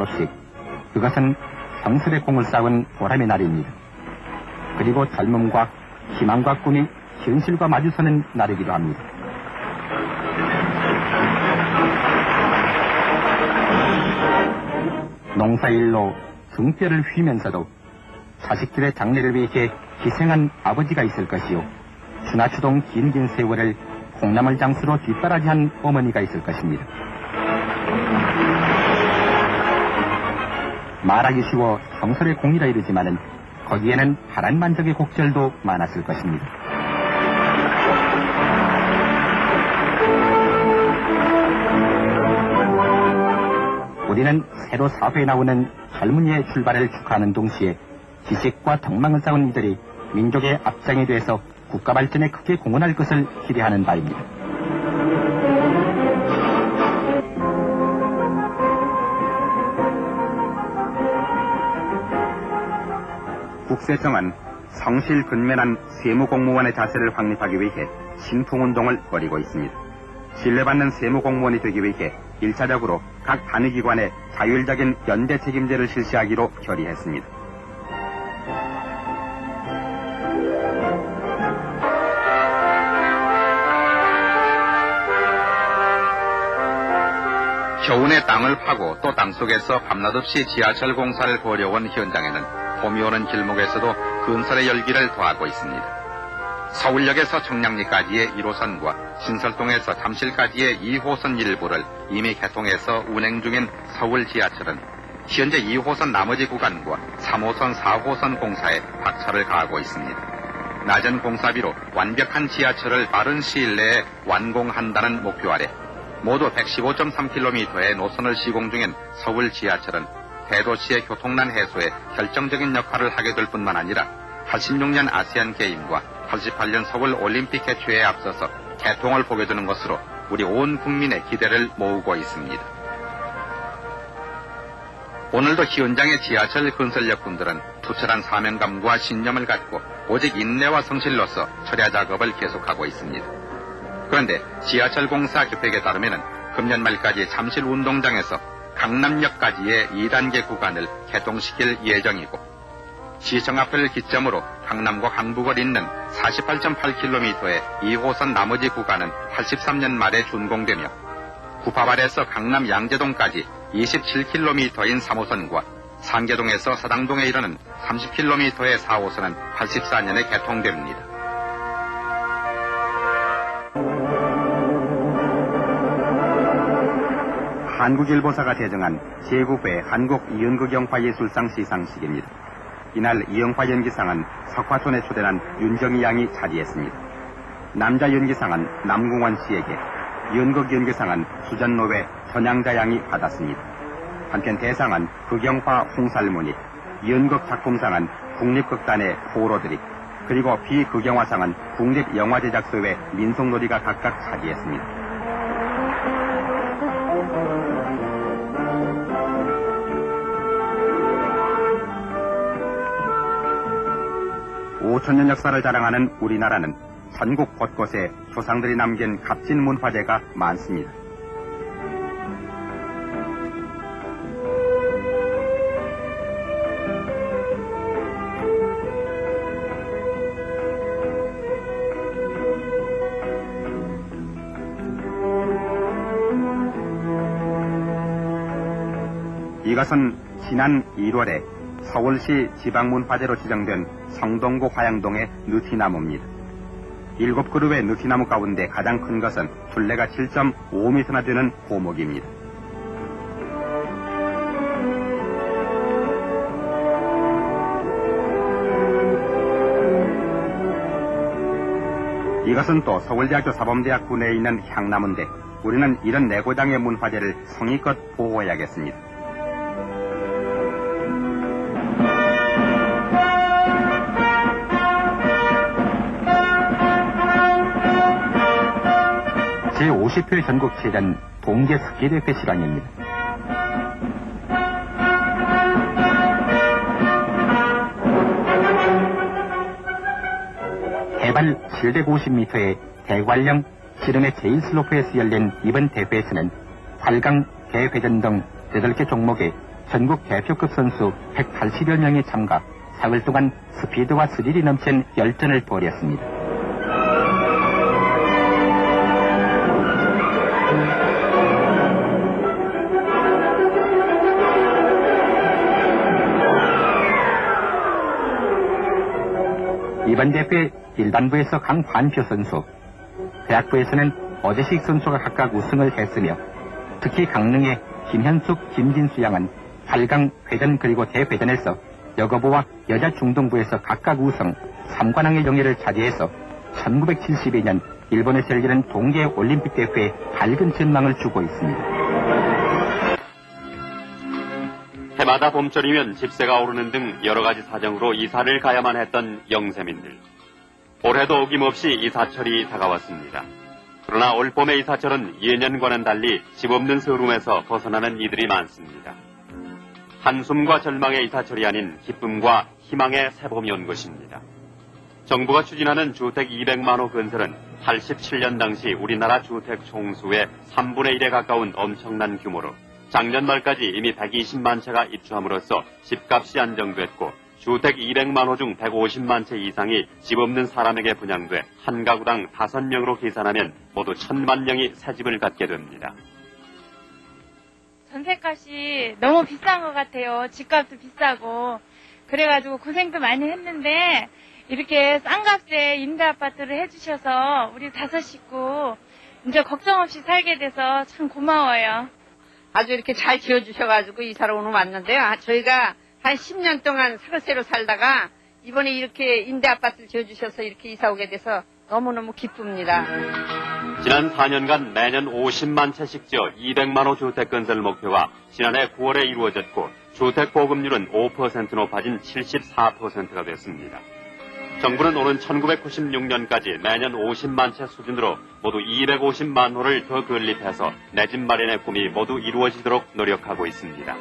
졸업식. 그것은 성슬의 공을 쌓은 보람의 날입니다. 그리고 젊음과 희망과 꿈이 현실과 마주서는 날이기도 합니다. 농사일로 등뼈를 휘면서도 자식들의 장래를 위해 희생한 아버지가 있을 것이요. 추나추동 긴긴 세월을 콩나물 장수로 뒷바라지한 어머니가 있을 것입니다. 말하기 쉬워 성설의 공이라 이르지만은 거기에는 파란만적의 곡절도 많았을 것입니다. 우리는 새로 사회에 나오는 젊은이의 출발을 축하하는 동시에 지식과 덕망을 쌓은 이들이 민족의 앞장이 돼서 국가 발전에 크게 공헌할 것을 기대하는 바입니다. 국세청은 성실 근면한 세무공무원의 자세를 확립하기 위해 신통운동을 벌이고 있습니다. 신뢰받는 세무공무원이 되기 위해 1차적으로 각 단위기관에 자율적인 연대 책임제를 실시하기로 결의했습니다. 겨우내 땅을 파고 또 땅속에서 밤낮없이 지하철 공사를 벌여온 현장에는 봄이 오는 길목에서도 근설의 열기를 더하고 있습니다. 서울역에서 청량리까지의 1호선과 신설동에서 잠실까지의 2호선 일부를 이미 개통해서 운행 중인 서울 지하철은 현재 2호선 나머지 구간과 3호선, 4호선 공사에 박차를 가하고 있습니다. 낮은 공사비로 완벽한 지하철을 빠른 시일 내에 완공한다는 목표 아래 모두 115.3km의 노선을 시공 중인 서울 지하철은 대도시의 교통난 해소에 결정적인 역할을 하게 될 뿐만 아니라 86년 아시안 게임과 88년 서울 올림픽 개최에 앞서서 개통을 보게 되는 것으로 우리 온 국민의 기대를 모으고 있습니다. 오늘도 현장의 지하철 건설력분들은 투철한 사명감과 신념을 갖고 오직 인내와 성실로서 철야 작업을 계속하고 있습니다. 그런데 지하철 공사 기획에 따르면 금년 말까지 잠실 운동장에서 강남역까지의 2단계 구간을 개통시킬 예정이고 시청 앞을 기점으로 강남과 강북을 잇는 48.8km의 2호선 나머지 구간은 83년 말에 준공되며 구파발에서 강남 양재동까지 27km인 3호선과 상계동에서 서당동에 이르는 30km의 4호선은 84년에 개통됩니다. 한국일보사가 제정한 제9회 한국 이연극영화 예술상 시상식입니다. 이날 이영화 연기상은 석화촌에 초대한 윤정희 양이 차지했습니다. 남자 연기상은 남궁원 씨에게, 연극 연기상은 수전노회 전양자 양이 받았습니다. 한편 대상은 극영화 홍살문이, 연극 작품상은 국립극단의 포로드립, 그리고 비극영화상은 국립영화제작소의 민속놀이가 각각 차지했습니다. 5천년 역사를 자랑하는 우리나라는 전국 곳곳에 조상들이 남긴 값진 문화재가 많습니다. 이것은 지난 1월에 서울시 지방문화재로 지정된 성동구 화양동의 느티나무입니다. 일곱 그룹의 느티나무 가운데 가장 큰 것은 둘레가 7.5m나 되는 고목입니다. 이것은 또 서울대학교 사범대학구 내에 있는 향나무인데 우리는 이런 내고장의 문화재를 성의껏 보호해야겠습니다. 50회 전국체전 동계 스키대회 시간입니다. 해발 750m의 대관령 지름의 제일슬로프에서 열린 이번 대회에서는 8강, 대회전 등 8개 종목에 전국 대표급 선수 180여 명이 참가 사흘 동안 스피드와 스릴이 넘친 열전을 벌였습니다. 이번 대회 일반부에서 강환표 선수, 대학부에서는 어제식 선수가 각각 우승을 했으며 특히 강릉의 김현숙, 김진수 양은 8강 회전 그리고 대회전에서 여거부와 여자 중동부에서 각각 우승, 3관왕의 영예를 차지해서 1972년 일본에서 열리는 동계 올림픽 대회에 밝은 전망을 주고 있습니다. 해마다 봄철이면 집세가 오르는 등 여러 가지 사정으로 이사를 가야만 했던 영세민들. 올해도 어김없이 이사철이 다가왔습니다. 그러나 올 봄의 이사철은 예년과는 달리 집 없는 서름에서 벗어나는 이들이 많습니다. 한숨과 절망의 이사철이 아닌 기쁨과 희망의 새봄이 온 것입니다. 정부가 추진하는 주택 200만 호 건설은 87년 당시 우리나라 주택 총수의 3분의 1에 가까운 엄청난 규모로 작년 말까지 이미 120만 채가 입주함으로써 집값이 안정됐고 주택 200만 호 중 150만 채 이상이 집 없는 사람에게 분양돼 한 가구당 5명으로 계산하면 모두 1000만 명이 새 집을 갖게 됩니다. 전세값이 너무 비싼 것 같아요. 집값도 비싸고. 그래가지고 고생도 많이 했는데, 이렇게 싼 값에 임대 아파트를 해주셔서 우리 다섯 식구 이제 걱정 없이 살게 돼서 참 고마워요. 아주 이렇게 잘 지어주셔가지고 이사를 오늘 왔는데요. 아, 저희가 한 10년 동안 사글세로 살다가 이번에 이렇게 임대 아파트를 지어주셔서 이렇게 이사 오게 돼서 너무너무 기쁩니다. 지난 4년간 매년 50만 채씩 지어 200만 호 주택 건설 목표가 지난해 9월에 이루어졌고 주택 보급률은 5% 높아진 74%가 됐습니다. 정부는 오는 1996년까지 매년 50만 채 수준으로 모두 250만 호를 더 건립해서 내 집 마련의 꿈이 모두 이루어지도록 노력하고 있습니다.